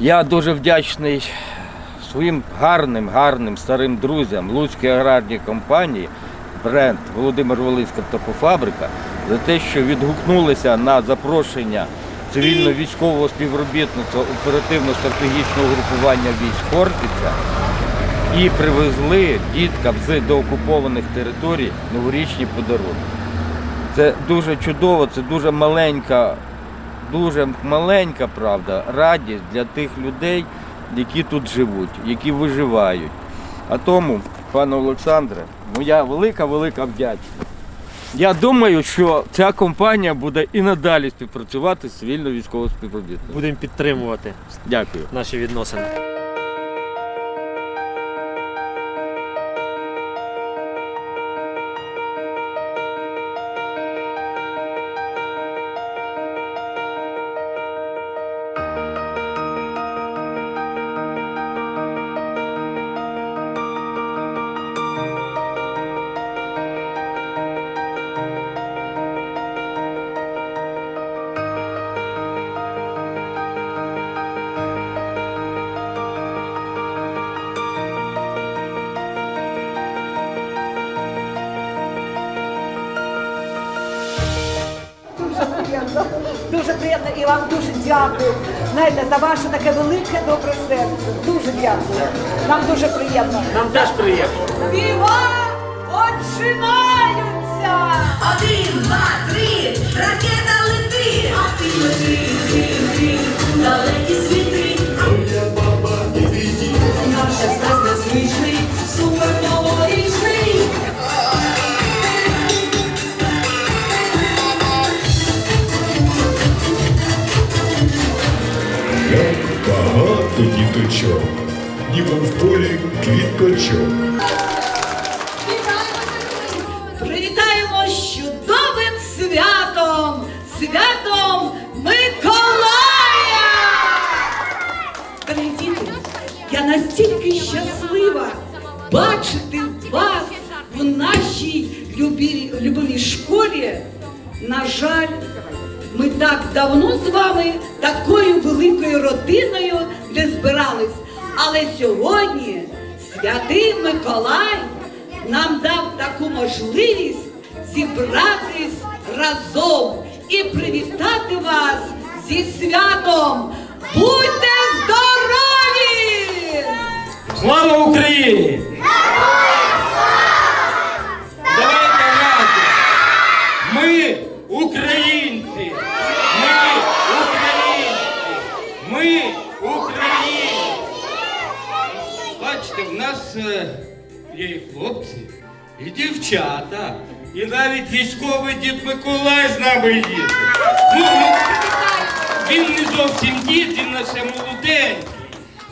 Я дуже вдячний своїм гарним, гарним старим друзям Луцькій аграрній компанії, бренд Володимир Волинська птахофабрика, за те, що відгукнулися на запрошення цивільно-військового співробітництва оперативно-стратегічного групування військ Хортиця і привезли діткам з деокупованих територій новорічні подарунки. Це дуже чудово, це дуже маленька, дуже маленька правда, радість для тих людей, які тут живуть, які виживають. А тому, пане Олександре, моя велика-велика вдячність. Я думаю, що ця компанія буде і надалі співпрацювати з цивільно-військовим співробітником. Будемо підтримувати Дякую. наші відносини. Приємно, дуже приємно і вам дуже дякую. Знаєте, за ваше таке велике добре серце. Дуже дякую. Нам дуже приємно. Нам теж приємно. Віва починаються! Один, два, три, ракета летить! а ти лети, ніби в полі квіточок. Привітаємо з чудовим святом! Святом Миколая! Я настільки щаслива бачити вас в нашій любі, любимій школі. На жаль, ми так давно з вами такою великою родиною не збирались. Але сьогодні святий Миколай нам дав таку можливість зібратись разом і привітати вас зі святом. Будьте здорові! Слава Україні! Давайте разом. Ми українці. Ми українці. Ми українці. Бачите, в нас е, є і хлопці, і дівчата, і навіть військовий дід Миколай з нами їде. Ну, ну, він не зовсім дід, він лише молоденький.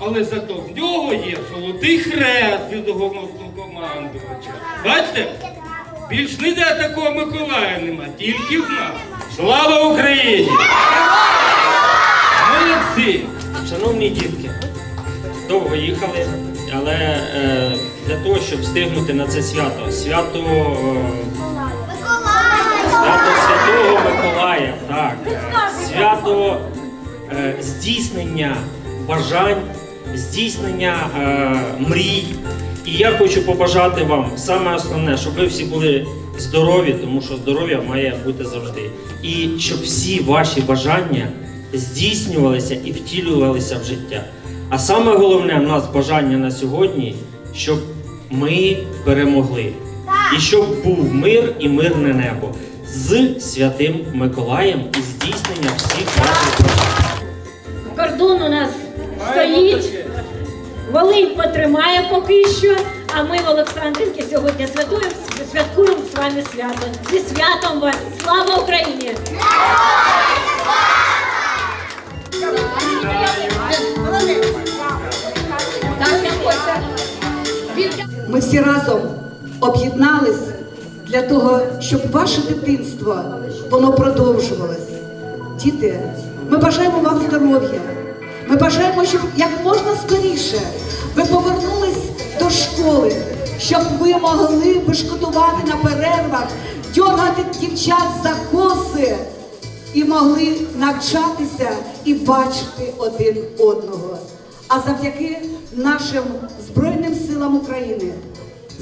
Але зато в нього є золотий хрест від головнокомандувача. Бачите? Більш ніде такого Миколая нема, тільки в нас. Слава Україні! Молодці! Шановні дітки, довго їхали, але е, для того, щоб встигнути на це свято, свято, е, свято Святого Миколая, так, свято е, здійснення бажань, здійснення мрій. І я хочу побажати вам саме основне, щоб ви всі були здорові, тому що здоров'я має бути завжди. І щоб всі ваші бажання здійснювалися і втілювалися в життя. А саме головне в нас бажання на сьогодні, щоб ми перемогли. І щоб був мир і мирне небо з святим Миколаєм і здійснення всіх ваших бажань. Кордон у нас стоїть. Волинь потримає поки що. А ми в Олександрівці сьогодні святуємо, святкуємо з вами свято. Зі святом вас! Слава Україні! Ми всі разом об'єднались для того, щоб ваше дитинство воно продовжувалось. Діти, ми бажаємо вам здоров'я. Ми бажаємо, щоб як можна скоріше ви повернулись до школи, щоб ви могли бешкотувати на перервах, дьоргати дівчат за коси і могли навчатися і бачити один одного. А завдяки нашим Збройним силам України,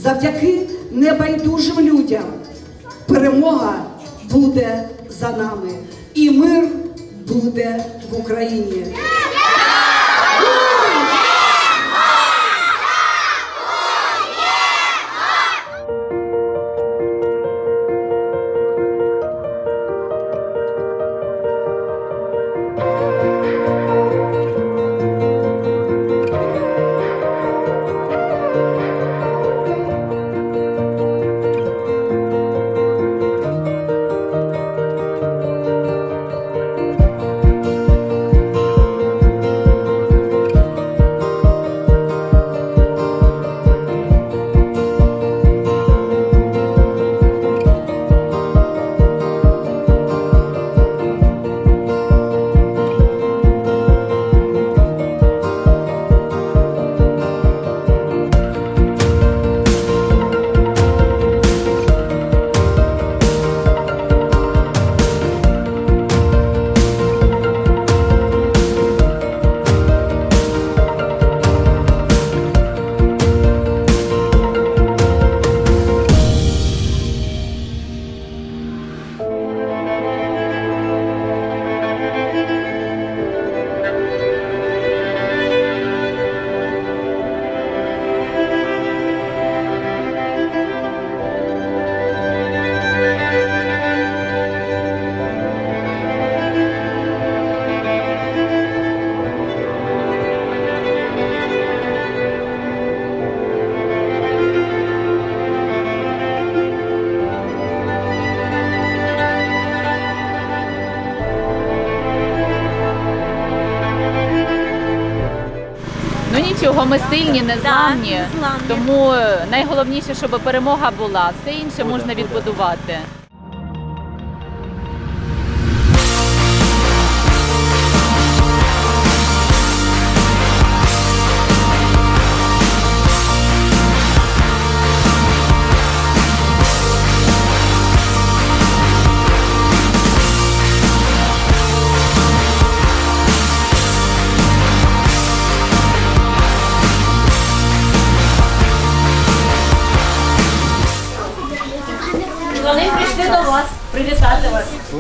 завдяки небайдужим людям, перемога буде за нами, і мир буде в Україні. Нічого, ми сильні, незламні. Тому е, найголовніше, щоб перемога була. Все інше можна відбудувати.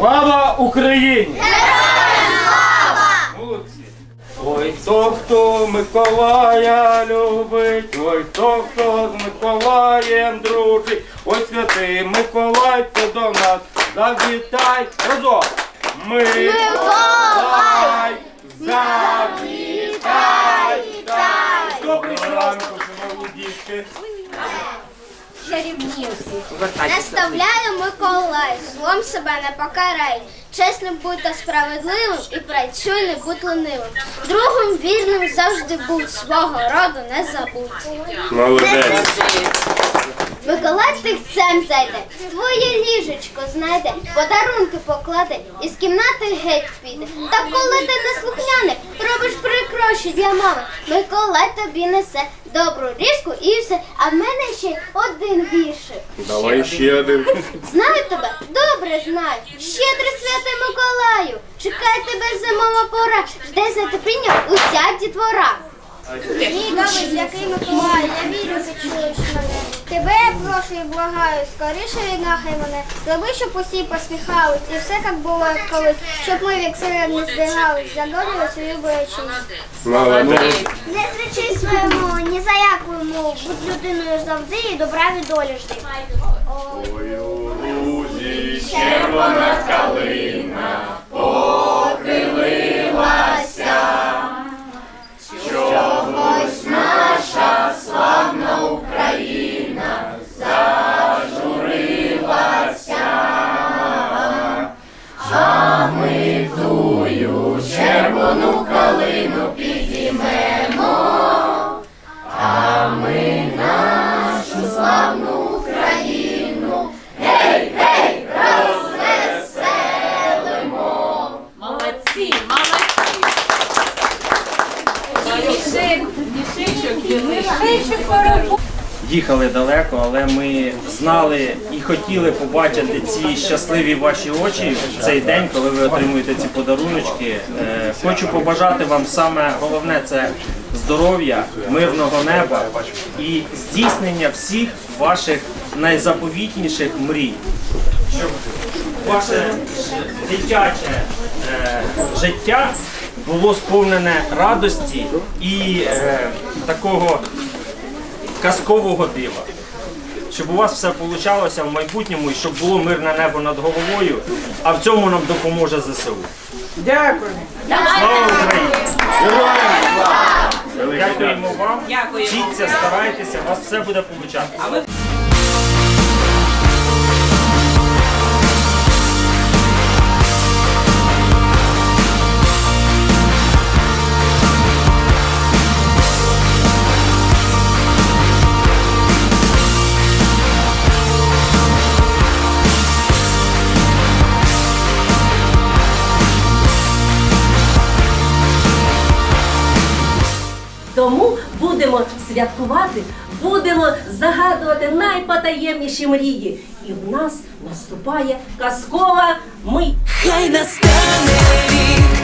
Слава Україні! Молодці! Ой, то, хто Миколая любить, ой, то, хто з Миколаєм дружить, ой, святий Миколай, ти до нас завітай разом! Миколай! Завітай! Доброго ранку, шановні дітки! Наставляє Миколай, злом себе не покарай. Чесним будь та справедливим і працюй, не будь ленивим. Другом вірним завжди будь, свого роду не забудь. Молодець! Миколай тихцем зайде, твоє ліжечко знайде, подарунки покладе, із кімнати геть піде. Та коли ти не слухняний, робиш прикроші для мами. Миколай тобі несе добру різку і все. А в мене ще один віршик. Давай ще один. Знаю тебе, добре знаю. Щедрий святий Миколаю. Чекай тебе зимова пора. Жде з нетерпінням уся дітвора. Мій святий Миколаю, я вірю, ти чуєш мене. Тебе я прошу і благаю, скоріше віднахай мене. Зроби, щоб усі посміхались, і все як було як колись, щоб ми вікселя не здвигались, загодили свою боячись. Молодець. Не зречи своєму, ні за яку мову, будь людиною завжди і добра від долі жди. Молодці, їхали далеко, але ми знали і хотіли побачити ці щасливі ваші очі в цей день, коли ви отримуєте ці подаруночки. Е, Хочу побажати вам саме головне це здоров'я, мирного неба і здійснення всіх ваших найзаповітніших мрій. Щоб ваше дитяче е, життя було сповнене радості і е, такого казкового дива. Щоб у вас все вийшло в майбутньому і щоб було мирне небо над головою, а в цьому нам допоможе ЗСУ. Дякую. Слава Україні! Дякуємо вам. Вчіться, старайтеся, у вас все буде получатися. Святкувати, будемо загадувати найпотаємніші мрії. І в нас наступає казкова мить. Хай настане рік,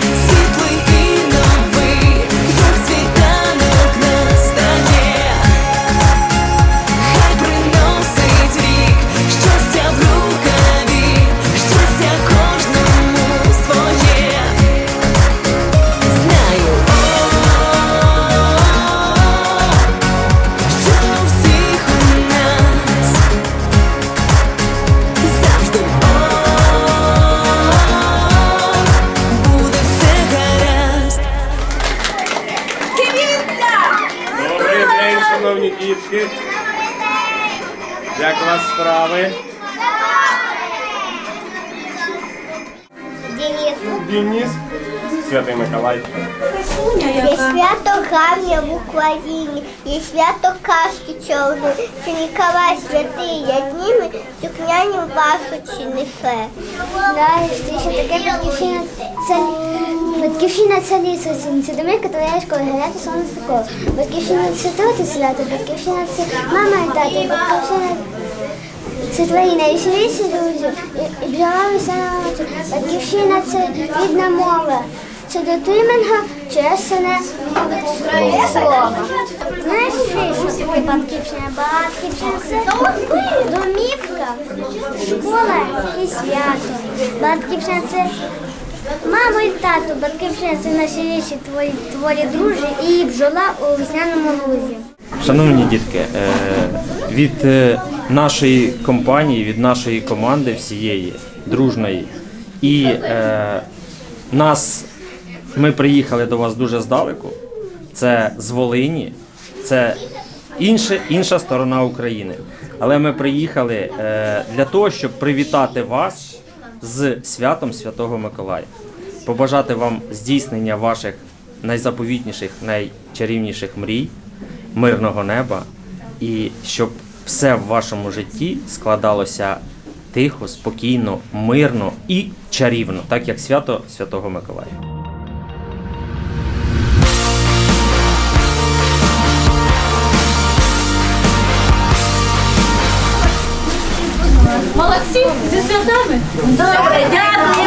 справи? Денис. Денис? Святий Миколай. Є свято Гам'я в Україні, є свято Кашки чорної, це Ніколай святий, я дніми сукнянім пасочі несе. Знаєш, ти батьківщина це Батьківщина це це школа, гуляти сонце такого. Батьківщина це тати свято, батьківщина це мама і тато, батьківщина це твої найвеселіші друзі і, весела ночі. Батьківщина це рідна мова. Це дотриманга чесне слово. Знаєш, що таке батьківщина? Батьківщина це домівка, школа і свято. Батьківщина це мама і тато. Батьківщина це найсильніші твої творі дружі і бджола у весняному лузі. Шановні дітки, е, від е, нашої компанії, від нашої команди всієї дружної, і е, нас ми приїхали до вас дуже здалеку. Це з Волині, це інше, інша сторона України. Але ми приїхали е, для того, щоб привітати вас з святом Святого Миколая, побажати вам здійснення ваших найзаповітніших, найчарівніших мрій, мирного неба, і щоб все в вашому житті складалося тихо, спокійно, мирно і чарівно, так як свято Святого Миколая. Молодці, зі святами. Добре. Дякую.